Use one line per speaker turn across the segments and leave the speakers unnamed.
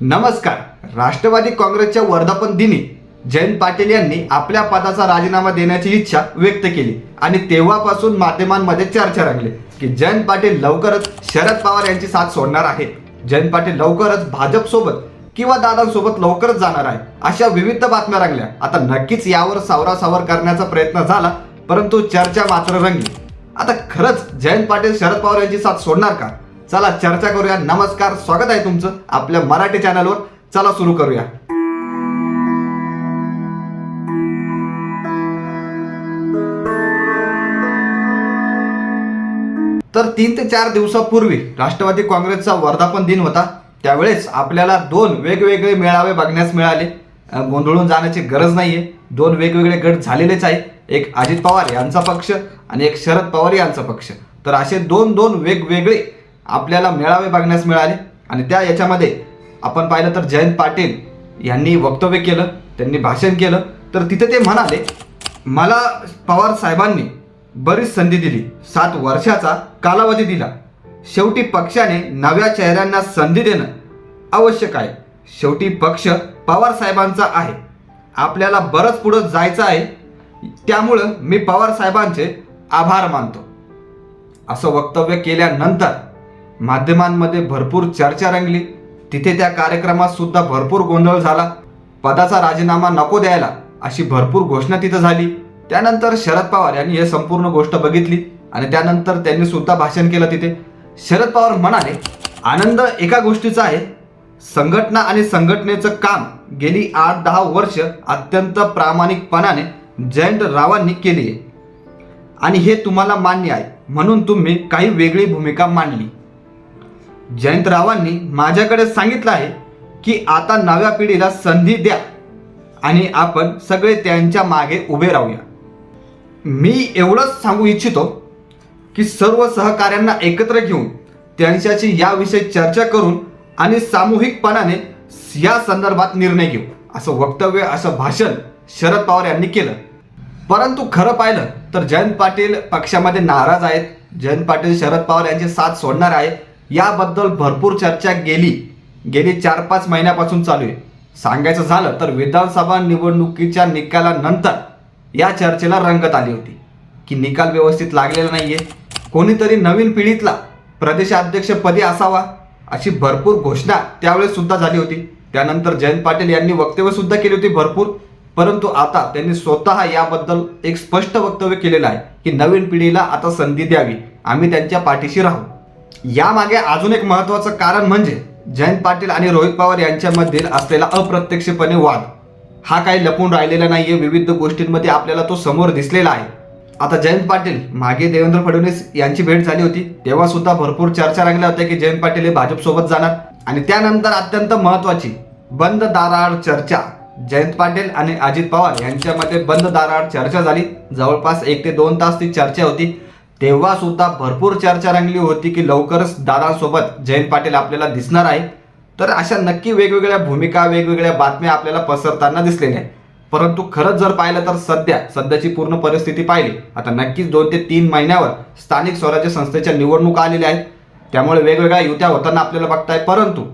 नमस्कार. राष्ट्रवादी काँग्रेसच्या वर्धापन दिनी जयंत पाटील यांनी आपल्या पदाचा राजीनामा देण्याची इच्छा व्यक्त केली आणि तेव्हापासून माध्यमांमध्ये चर्चा रंगली की जयंत पाटील लवकरच शरद पवार यांची साथ सोडणार आहे जयंत पाटील लवकरच भाजप सोबत किंवा दादांसोबत लवकरच जाणार आहे अशा विविध बातम्या रंगल्या. आता नक्कीच यावर सावरासावर करण्याचा प्रयत्न झाला परंतु चर्चा मात्र रंगली. आता खरंच जयंत पाटील शरद पवार यांची साथ सोडणार का? चला चर्चा करूया. नमस्कार स्वागत आहे तुमचं आपल्या मराठी चॅनलवर. चला सुरू करूया. तर तीन ते चार दिवसापूर्वी राष्ट्रवादी काँग्रेसचा वर्धापन दिन होता. त्यावेळेस आपल्याला दोन वेगवेगळे मेळावे बघण्यास मिळाले. गोंधळून जाण्याची गरज नाहीये. दोन वेगवेगळे गट झालेलेच आहे एक अजित पवार यांचा पक्ष आणि एक शरद पवार यांचा पक्ष. तर असे दोन दोन वेगवेगळे आपल्याला मेळावे बघण्यास मिळाले. आणि त्या याच्यामध्ये आपण पाहिलं तर जयंत पाटील यांनी वक्तव्य केलं त्यांनी भाषण केलं. तर तिथे ते म्हणाले मला पवार साहेबांनी बरीच संधी दिली. सात वर्षाचा कालावधी दिला. शेवटी पक्षाने नव्या चेहऱ्यांना संधी देणं आवश्यक आहे. शेवटी पक्ष पवार साहेबांचा आहे. आपल्याला बरंच पुढं जायचं आहे. त्यामुळं मी पवार साहेबांचे आभार मानतो. असं वक्तव्य केल्यानंतर माध्यमांमध्ये भरपूर चर्चा रंगली. तिथे त्या कार्यक्रमात सुद्धा भरपूर गोंधळ झाला. पदाचा राजीनामा नको द्यायला अशी भरपूर घोषणा तिथं झाली. त्यानंतर शरद पवार यांनी हे संपूर्ण गोष्ट बघितली आणि त्यानंतर त्यांनी सुद्धा भाषण केलं तिथे. शरद पवार म्हणाले आनंद एका गोष्टीचा आहे. संघटना आणि संघटनेचं काम गेली आठ दहा वर्ष अत्यंत प्रामाणिकपणाने जयंत रावांनी केली आहे आणि हे तुम्हाला मान्य आहे. म्हणून तुम्ही काही वेगळी भूमिका मांडली. जयंतरावांनी माझ्याकडे सांगितलं आहे की आता नव्या पिढीला संधी द्या आणि आपण सगळे त्यांच्या मागे उभे राहूया. मी एवढंच सांगू इच्छितो की सर्व सहकाऱ्यांना एकत्र घेऊन त्यांच्याशी याविषयी चर्चा करून आणि सामूहिकपणाने या संदर्भात निर्णय घेऊ. असं वक्तव्य असं भाषण शरद पवार यांनी केलं. परंतु खरं पाहिलं तर जयंत पाटील पक्षामध्ये नाराज आहेत. जयंत पाटील शरद पवार यांची साथ सोडणार आहे. याबद्दल भरपूर चर्चा गेली. गेली चार पाच महिन्यापासून चालू आहे. सांगायचं झालं तर विधानसभा निवडणुकीच्या निकालानंतर या चर्चेला रंगत आली होती. की निकाल व्यवस्थित लागलेला नाही आहे कोणीतरी नवीन पिढीतला प्रदेशाध्यक्षपदी असावा अशी भरपूर घोषणा त्यावेळेस सुद्धा झाली होती. त्यानंतर जयंत पाटील यांनी वक्तव्य सुद्धा केली होती भरपूर. परंतु आता त्यांनी स्वतः याबद्दल एक स्पष्ट वक्तव्य केलेलं आहे की नवीन पिढीला आता संधी द्यावी. आम्ही त्यांच्या पाठीशी राहू. यामागे अजून एक महत्वाचं कारण म्हणजे जयंत पाटील आणि रोहित पवार यांच्यामधील असलेला अप्रत्यक्षपणे वाद. हा काही लपून राहिलेला नाहीये. विविध गोष्टींमध्ये आपल्याला तो समोर दिसलेला आहे. आता जयंत पाटील मागे देवेंद्र फडणवीस यांची भेट झाली होती. तेव्हा सुद्धा भरपूर चर्चा रंगल्या होत्या की जयंत पाटील हे भाजपसोबत जाणार. आणि त्यानंतर अत्यंत महत्वाची बंद दाराआड चर्चा. जयंत पाटील आणि अजित पवार यांच्यामध्ये बंद दाराआड चर्चा झाली. जवळपास एक ते दोन तास ती चर्चा होती. तेव्हा सुद्धा भरपूर चर्चा रंगली होती की लवकरच दादांसोबत जयंत पाटील आपल्याला दिसणार आहे तर अशा नक्की वेगवेगळ्या भूमिका वेगवेगळ्या बातम्या आपल्याला पसरताना दिसलेल्या आहेत. परंतु खरंच जर पाहिलं तर सध्या सध्याची पूर्ण परिस्थिती पाहिली आता नक्कीच दोन ते तीन महिन्यावर स्थानिक स्वराज्य संस्थेच्या निवडणुका आलेल्या आहेत. त्यामुळे वेगवेगळ्या युत्या होताना आपल्याला बघताय परंतु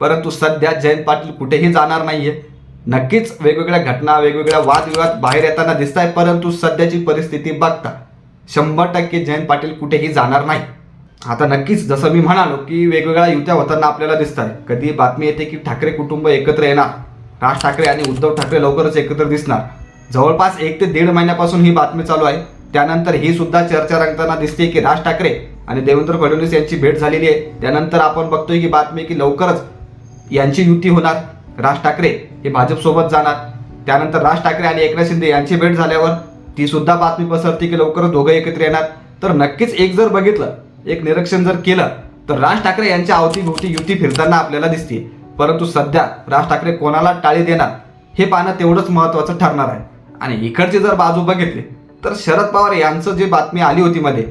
परंतु सध्या जयंत पाटील कुठेही जाणार नाहीये. नक्कीच वेगवेगळ्या घटना वेगवेगळ्या वादविवाद बाहेर येताना दिसत आहे परंतु सध्याची परिस्थिती बघता. शंभर टक्के जयंत पाटील कुठेही जाणार नाही. आता नक्कीच जसं मी म्हणालो की वेगवेगळ्या युत्या होताना आपल्याला दिसत आहे कधी बातमी येते की ठाकरे कुटुंब एकत्र येणार? राज ठाकरे आणि उद्धव ठाकरे लवकरच एकत्र दिसणार. जवळपास एक ते दीड महिन्यापासून ही बातमी चालू आहे. त्यानंतर ही सुद्धा चर्चा रंगताना दिसते की राज ठाकरे आणि देवेंद्र फडणवीस यांची भेट झालेली आहे. त्यानंतर आपण बघतोय की बातमी की लवकरच यांची युती होणार. राज ठाकरे हे भाजपसोबत जाणार. त्यानंतर राज ठाकरे आणि एकनाथ शिंदे यांची भेट झाल्यावर ती सुद्धा बातमी पसरते की लवकरच दोघं एकत्र येणार. तर नक्कीच एक जर बघितलं एक निरीक्षण जर केलं तर राज ठाकरे यांच्या अवतीभोवती युती फिरताना आपल्याला दिसते. परंतु सध्या राज ठाकरे कोणाला टाळी देणार हे पाहणं तेवढंच महत्त्वाचं ठरणार आहे. आणि इकडची जर बाजू बघितली तर शरद पवार यांचं जी बातमी आली होती मध्ये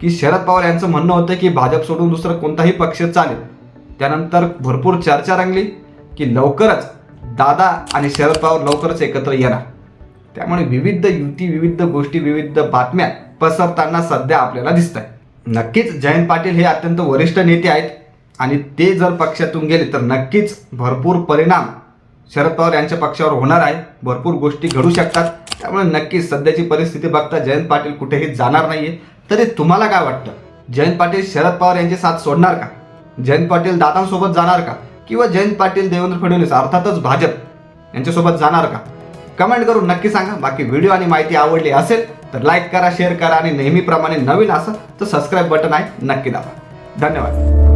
की शरद पवार यांचं म्हणणं होतं की भाजप सोडून दुसरं कोणताही पक्ष चालेल. त्यानंतर भरपूर चर्चा रंगली की लवकरच दादा आणि शरद पवार लवकरच एकत्र येणार. त्यामुळे विविध युती विविध गोष्टी विविध बातम्या पसरताना सध्या आपल्याला दिसत आहे नक्कीच जयंत पाटील हे अत्यंत वरिष्ठ नेते आहेत आणि ते जर पक्षातून गेले तर नक्कीच भरपूर परिणाम शरद पवार यांच्या पक्षावर होणार आहे. भरपूर गोष्टी घडू शकतात. त्यामुळे नक्कीच सध्याची परिस्थिती बघता जयंत पाटील कुठेही जाणार नाहीये. तरी तुम्हाला काय वाटतं? जयंत पाटील शरद पवार यांची साथ सोडणार का? जयंत पाटील दादांसोबत जाणार का? किंवा जयंत पाटील देवेंद्र फडणवीस अर्थातच भाजप यांच्यासोबत जाणार का? कमेंट करून नक्की सांगा. बाकी व्हिडिओ आणि माहिती आवडली असेल तर लाईक करा शेअर करा आणि नेहमीप्रमाणे नवीन असं तर सबस्क्राईब बटन आहे. नक्की दाबा. धन्यवाद.